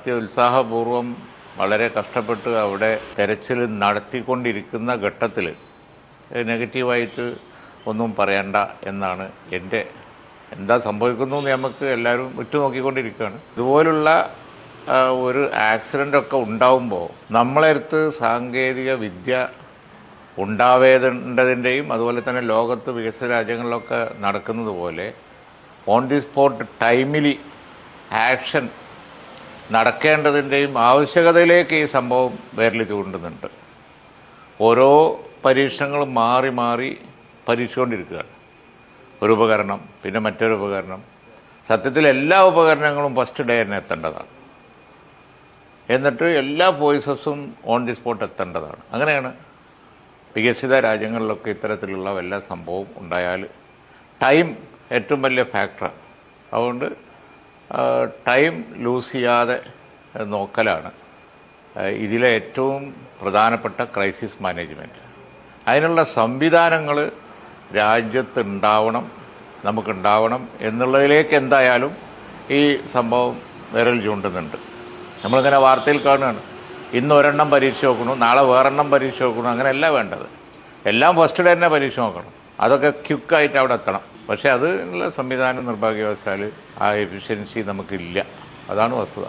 അത്യുത്സാഹപൂർവം വളരെ കഷ്ടപ്പെട്ട് അവിടെ തെരച്ചിൽ നടത്തിക്കൊണ്ടിരിക്കുന്ന ഘട്ടത്തിൽ നെഗറ്റീവായിട്ട് ഒന്നും പറയണ്ട എന്നാണ് എന്റെ എന്താ സംഭവിക്കുന്നു എന്ന് നമുക്ക് എല്ലാവരും ഉറ്റുനോക്കിക്കൊണ്ടിരിക്കുകയാണ് ഇതുപോലുള്ള ഒരു ആക്സിഡന്റ് ഒക്കെ ഉണ്ടാവുമ്പോൾ നമ്മളടുത്ത് സാങ്കേതിക വിദ്യ ഉണ്ടാവേണ്ടതിന്റെയും അതുപോലെ തന്നെ ലോകത്ത് വികസിത രാജ്യങ്ങളിലൊക്കെ നടക്കുന്നത് പോലെ on the spot timely action നടക്കേണ്ടതിന്റെയും ആവശ്യകതയിലേക്ക് ഈ സംഭവം വിരൽ ചൂണ്ടുന്നുണ്ട്. ഓരോ പരീക്ഷണങ്ങളും മാറി മാറി പരീക്ഷിച്ചുകൊണ്ടിരിക്കുകയാണ്. ഒരു ഉപകരണം പിന്നെ മറ്റൊരു ഉപകരണം. സത്യത്തിൽ എല്ലാ ഉപകരണങ്ങളും ഫസ്റ്റ് ഡേ തന്നെ എത്തേണ്ടതാണ്. എന്നിട്ട് എല്ലാ വോയിസസും ഓൺ ദി സ്പോട്ട് എത്തേണ്ടതാണ്. അങ്ങനെയാണ് വികസിത രാജ്യങ്ങളിലൊക്കെ ഇത്തരത്തിലുള്ള വല്ല സംഭവം ഉണ്ടായാൽ ടൈം ഏറ്റവും വലിയ ഫാക്ടറാണ് അതുകൊണ്ട് ടൈം ലൂസ് ചെയ്യാതെ നോക്കലാണ്. ഇതിലെ ഏറ്റവും പ്രധാനപ്പെട്ട ക്രൈസിസ് മാനേജ്മെന്റ് അതിനുള്ള സംവിധാനങ്ങൾ രാജ്യത്ത് ഉണ്ടാവണം നമുക്കുണ്ടാവണം എന്നുള്ളതിലേക്ക് എന്തായാലും ഈ സംഭവം വിരൽ ചൂണ്ടുന്നുണ്ട്. നമ്മളിങ്ങനെ വാർത്തയിൽ കാണുകയാണ്. ഇന്ന് ഒരെണ്ണം പരീക്ഷ നോക്കണു നാളെ വേറെണ്ണം പരീക്ഷ നോക്കണു അങ്ങനെയല്ല വേണ്ടത്. എല്ലാം ഫസ്റ്റ് ഡേ തന്നെ പരീക്ഷ നോക്കണം അതൊക്കെ ക്യുക്കായിട്ട് അവിടെ എത്തണം. പക്ഷേ അതിനുള്ള സംവിധാനം നിർഭാഗ്യവശാൽ ആ എഫിഷ്യൻസി നമുക്കില്ല. അതാണ് വസ്തുത.